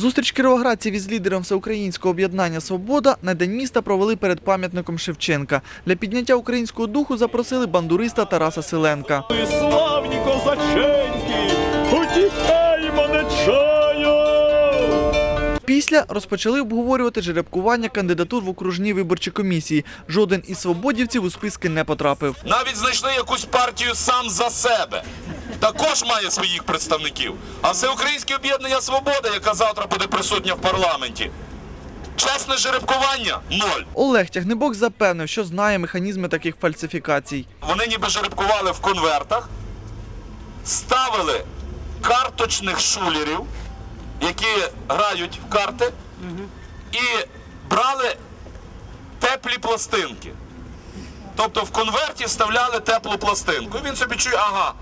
Зустріч кіровоградців із лідером всеукраїнського об'єднання Свобода на день міста провели перед пам'ятником Шевченка. Для підняття українського духу запросили бандуриста Тараса Селенка. Славні козаченьки, утікаємо нечаю. Після розпочали обговорювати жеребкування кандидатур в окружній виборчій комісії. Жоден із свободівців у списки не потрапив. Навіть знайшли якусь партію сам за себе. Також має своїх представників. А Всеукраїнське об'єднання Свобода, яка завтра буде присутня в парламенті. Чесне жеребкування ноль. Олег Тягнебок запевнив, що знає механізми таких фальсифікацій. Вони ніби жеребкували в конвертах, ставили карточних шулерів, які грають в карти, і брали теплі пластинки. Тобто в конверті вставляли теплу пластинку. І він собі чує, ага,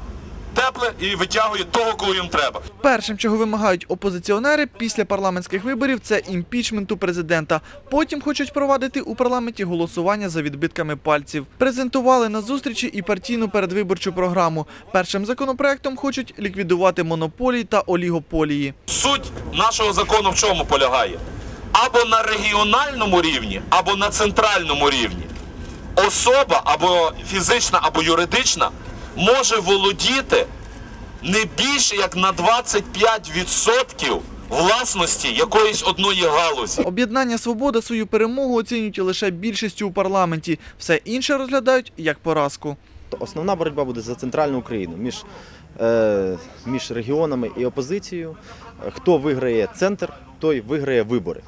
тепле і витягує того, кого їм треба. Першим, чого вимагають опозиціонери після парламентських виборів, це імпічменту президента. Потім хочуть провадити у парламенті голосування за відбитками пальців. Презентували на зустрічі і партійну передвиборчу програму. Першим законопроектом хочуть ліквідувати монополії та олігополії. Суть нашого закону в чому полягає? Або на регіональному рівні, або на центральному рівні. Особа або фізична, або юридична може володіти не більше як на 25% власності якоїсь одної галузі. Об'єднання Свобода свою перемогу оцінюють лише більшістю у парламенті. Все інше розглядають як поразку. Основна боротьба буде за центральну Україну між, е, між регіонами і опозицією. Хто виграє центр, той виграє вибори.